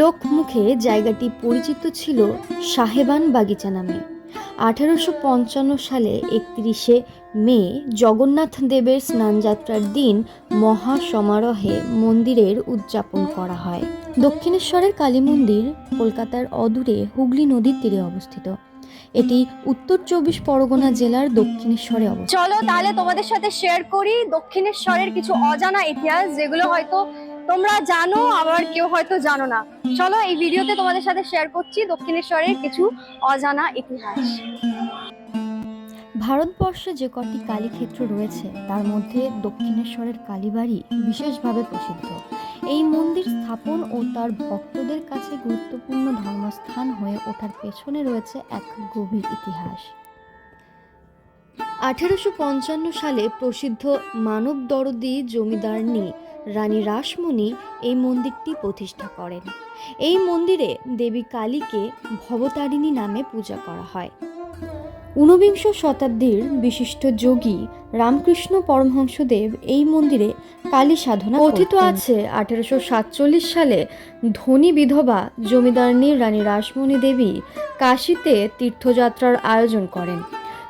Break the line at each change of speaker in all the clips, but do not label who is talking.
লোকমুখে জায়গাটি পরিচিত ছিল সাহেবান বাগিচা নামে। আঠারোশো পঞ্চান্ন সালে একত্রিশে মে জগন্নাথ দেবের স্নানযাত্রার দিন মহা সমারোহে মন্দিরের উদযাপন করা হয়। দক্ষিণেশ্বরের কালী মন্দির কলকাতার অদূরে হুগলি নদীর তীরে অবস্থিত। এটি উত্তর চব্বিশ পরগনা জেলার দক্ষিণেশ্বরে অবস্থিত।
চলো তাহলে তোমাদের সাথে শেয়ার করি দক্ষিণেশ্বরের কিছু অজানা ইতিহাস যেগুলো হয়তো তোমরা জানো, আবার কেউ হয়তো জানো না। চলো এই ভিডিওতে তোমাদের সাথে শেয়ার করছি দক্ষিণেশ্বরের কিছু অজানা ইতিহাস।
ভারতবর্ষে যে কটি কালীক্ষেত্র রয়েছে, তার মধ্যে দক্ষিণেশ্বরের কালীবাড়ি বিশেষভাবে প্রসিদ্ধ। এই মন্দির স্থাপন ও তার ভক্তদের কাছে গুরুত্বপূর্ণ ধর্মস্থান হয়ে ওঠার পেছনে রয়েছে এক গভীর ইতিহাস। আঠেরোশো পঞ্চান্ন সালে প্রসিদ্ধ মানব দরদি জমিদারনি রানী রাসমণি এই মন্দিরটি প্রতিষ্ঠা করেন। এই মন্দিরে দেবী কালীকে ভবতারিণী নামে পূজা করা হয়। ঊনবিংশ শতাব্দীর বিশিষ্ট যোগী রামকৃষ্ণ পরমহংসদেব এই মন্দিরে কালী সাধনা কথিত আছে আঠেরোশো সাতচল্লিশ সালে ধনী বিধবা জমিদারনী রানী রাসমণি দেবী কাশীতে তীর্থযাত্রার আয়োজন করেন।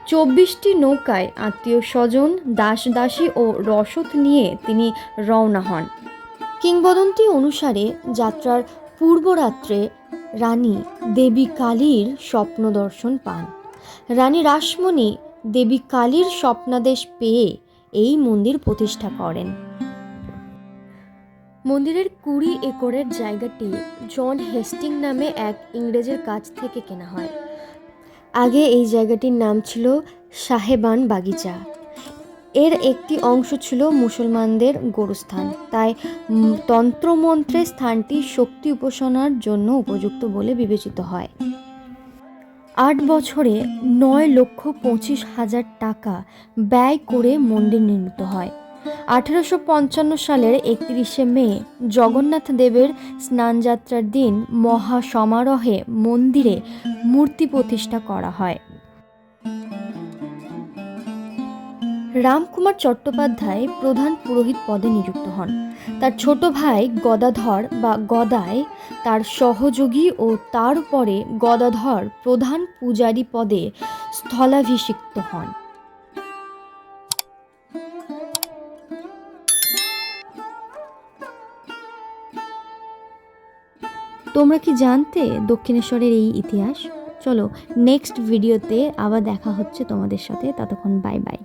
চব্বিশটি নৌকায় আত্মীয় স্বজন, দাস দাসী ও রসদ নিয়ে তিনি রওনা হন। কিংবদন্তি অনুসারে যাত্রার পূর্বরাত্রে রানী দেবী কালীর স্বপ্ন দর্শন পান। রানী রাসমণি দেবী কালীর স্বপ্নাদেশ পেয়ে এই মন্দির প্রতিষ্ঠা করেন। মন্দিরের কুড়ি একরের জায়গাটি জন হেস্টিং নামে এক ইংরেজের কাছ থেকে কেনা হয়। আগে এই জায়গাটির নাম ছিল সাহেবান বাগিচা। এর একটি অংশ ছিল মুসলমানদের গোরস্থান। তাই তন্ত্রমন্ত্রে স্থানটি শক্তি উপাসনার জন্য উপযুক্ত বলে বিবেচিত হয়। আট বছরে নয় লক্ষ পঁচিশ হাজার টাকা ব্যয় করে মন্দির নির্মিত হয়। আঠেরোশো পঞ্চান্ন সালের একত্রিশে মে জগন্নাথ দেবের স্নানযাত্রার দিন মহা সমারোহে মন্দিরে মূর্তি প্রতিষ্ঠা করা হয়। রামকুমার চট্টোপাধ্যায় প্রধান পুরোহিত পদে নিযুক্ত হন। তার ছোট ভাই গদাধর বা গদায় তার সহযোগী ও তার পরে গদাধর প্রধান পূজারী পদে স্থলাভিষিক্ত হন। তোমরা কি জানতে দক্ষিণেশ্বরের এই ইতিহাস? চলো নেক্সট ভিডিওতে আবার দেখা হচ্ছে তোমাদের সাথে, ততক্ষণ বাই বাই